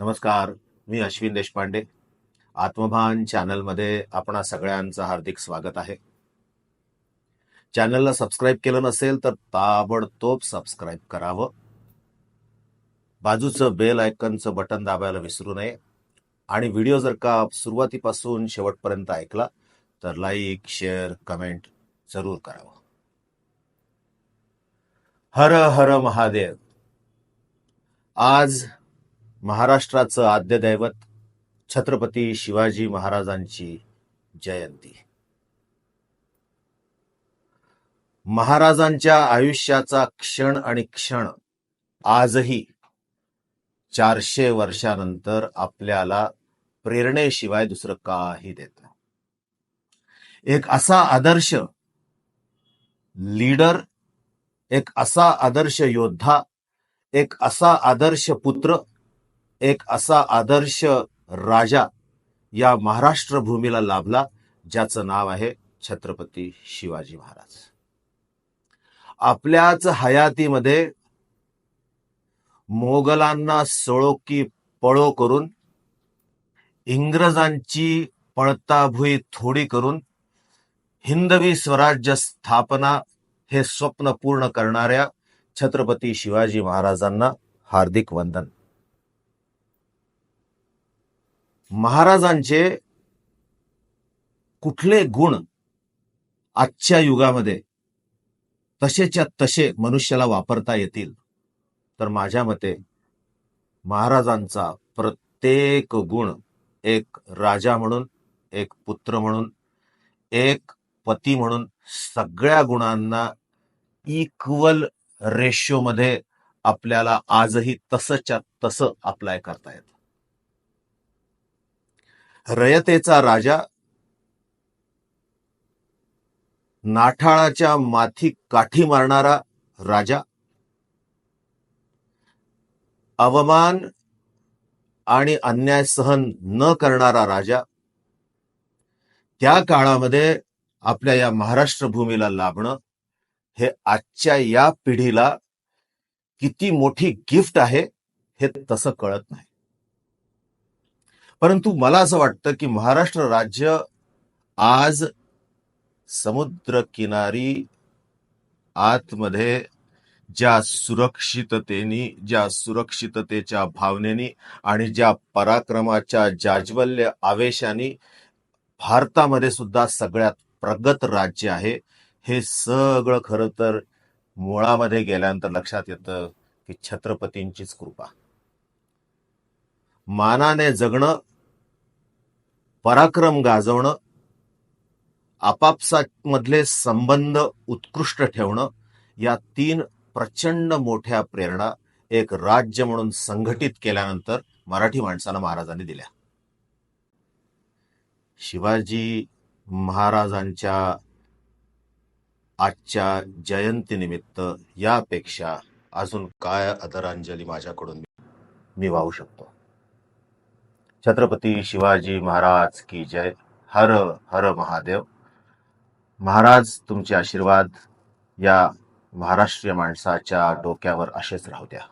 नमस्कार मी अश्विन देशपांडे. आत्मभान चॅनलमध्ये आपणा सगळ्यांचं हार्दिक स्वागत आहे. चॅनलला सबस्क्राईब केलं नसेल तर ताबडतोब सबस्क्राईब करावं. बाजूचं बेल आयकनचं बटन दाबायला विसरू नये. आणि व्हिडिओ जर का सुरुवातीपासून शेवटपर्यंत ऐकला तर लाईक शेअर कमेंट जरूर करावं. हर हर महादेव. आज महाराष्ट्राचं आद्य दैवत छत्रपती शिवाजी महाराजांची जयंती. महाराजांच्या आयुष्याचा क्षण आणि क्षण आजही चारशे वर्षानंतर आपल्याला प्रेरणेशिवाय दुसरं काही देत एक असा आदर्श लीडर एक असा आदर्श योद्धा एक असा आदर्श पुत्र एक असा आदर्श राजा या महाराष्ट्र भूमीला लाभला ज्याचं नाव आहे छत्रपती शिवाजी महाराज. आपल्याच हयातीमध्ये मोगलांना सळो की पळो करून इंग्रजांची पळताभुई थोडी करून हिंदवी स्वराज्य स्थापना हे स्वप्न पूर्ण करणाऱ्या छत्रपती शिवाजी महाराजांना हार्दिक वंदन. महाराजांचे कुठले गुण आजच्या युगामध्ये तसेच्या तसे मनुष्याला वापरता येतील? तर माझ्या मते महाराजांचा प्रत्येक गुण एक राजा म्हणून एक पुत्र म्हणून एक पती म्हणून सगळ्या गुणांना इक्वल रेशोमध्ये आपल्याला आजही तसंच्या तसं अप्लाय करता येतं. रयतेचा राजा नाठाळाच्या माथी काठी मारणारा राजा. अवमान आणि अन्याय सहन न करणारा राजा. त्या काळामध्ये आपल्या या महाराष्ट्र भूमीला लाभणं हे आजच्या या पिढीला किती मोठी गिफ्ट आहे हे तसं कळत नाही. परंतु मला असं वाटतं की महाराष्ट्र राज्य आज समुद्र किनारी आतमध्ये ज्या सुरक्षिततेनी ज्या सुरक्षिततेच्या भावनेनी आणि ज्या पराक्रमाच्या जाज्वल्य आवेशाने भारतामध्ये सुद्धा सगळ्यात प्रगत राज्य आहे हे सगळं खरं तर मुळामध्ये गेल्यानंतर लक्षात येतं की छत्रपतींचीच कृपा. मानाने जगणं पराक्रम गाजवणं आपापसामधले संबंध उत्कृष्ट ठेवणं या तीन प्रचंड मोठ्या प्रेरणा एक राज्य म्हणून संघटित केल्यानंतर मराठी माणसाला महाराजांनी दिल्या. शिवाजी महाराजांच्या आजच्या जयंतीनिमित्त यापेक्षा अजून काय आदरांजली माझ्याकडून मी वाहू शकतो? छत्रपती शिवाजी महाराज की जय. हर हर महादेव. महाराज तुमचे आशीर्वाद या महाराष्ट्रीय माणसाच्या डोक्यावर असेच राहू द्या.